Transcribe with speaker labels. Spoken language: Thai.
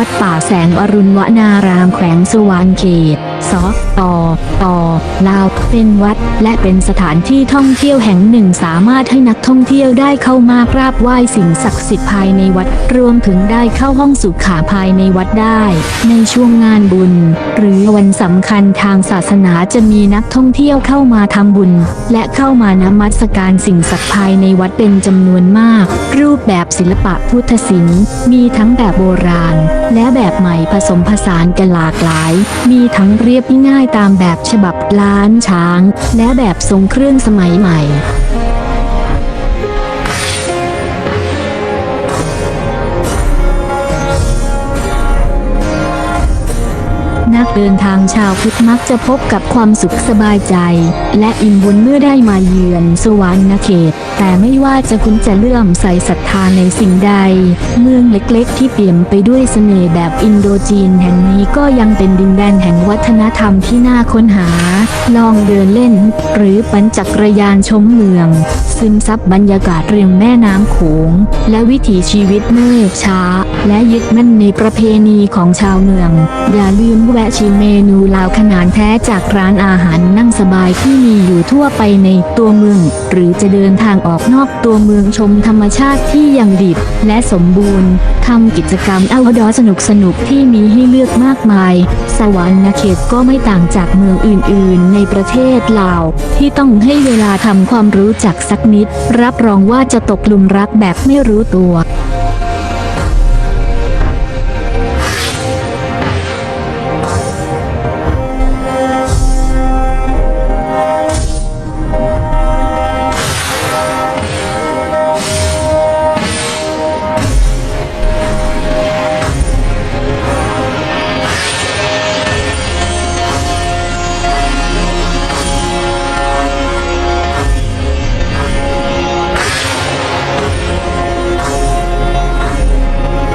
Speaker 1: ัดป่าแสงอรุณวนารามแขวงสวรรณเขต สตตลาวเป็นวัด และเป็นสถานที่ท่องเที่ยวแห่งหนึ่งสามารถให้นักท่องเที่ยวได้เข้ามากราบไหว้สิ่งศักดิ์สิทธิ์ภายในวัดรวมถึงได้เข้าห้องสุขาภายในวัดได้ ในช่วงงานบุญ หรือวันสำคัญทางศาสนาจะมีนักท่องเที่ยวเข้ามาทำบุญ และเข้ามานมัสการสิ่งศักดิ์ภายในวัดเป็นจำนวนมาก รูปแบบศิลปะพุทธศิลป์มีทั้งแบบโบราณและแบบใหม่ผสมผสานกันหลากหลาย มีทั้งเรียบง่ายตามแบบฉบับล้านช้าง และแบบทรงเครื่องสมัยใหม่ นักเดินทางชาวพุทธมักจะพบกับความสุขสบายใจ และอิ่มบุญเมื่อได้มาเยือนสวรรณเขต แต่ไม่ว่าจะคุณจะเลื่อมใสศรัทธาในสิ่งใด เมืองเล็กๆ ที่เปี่ยมไปด้วยเสน่ห์แบบอินโดจีนแห่งนี้ก็ยังเป็นดินแดนแห่งวัฒนธรรมที่น่าค้นหา ลองเดินเล่น หรือปั่นจักรยานชมเมือง ซึมซับบรรยากาศเรียงแม่น้ำโขงและวิถีชีวิตเมื่อช้า และยึดมั่นในประเพณีของชาวเมือง อย่าลืมแวะชิมเมนูลาวขนานแท้จากร้านอาหารนั่งสบายที่มีอยู่ทั่วไปในตัวเมือง หรือจะเดินทางออกนอกตัวเมืองชมธรรมชาติที่ยังดิบและสมบูรณ์ทำกิจกรรมเอาดอสนุกสนุกที่มีให้เลือกมากมาย สวรรค์เขตก็ไม่ต่างจากเมืองอื่น ๆ ในประเทศลาว ที่ต้องให้เวลาทำความรู้จักสักนิด รับรองว่าจะตกหลุมรักแบบไม่รู้ตัว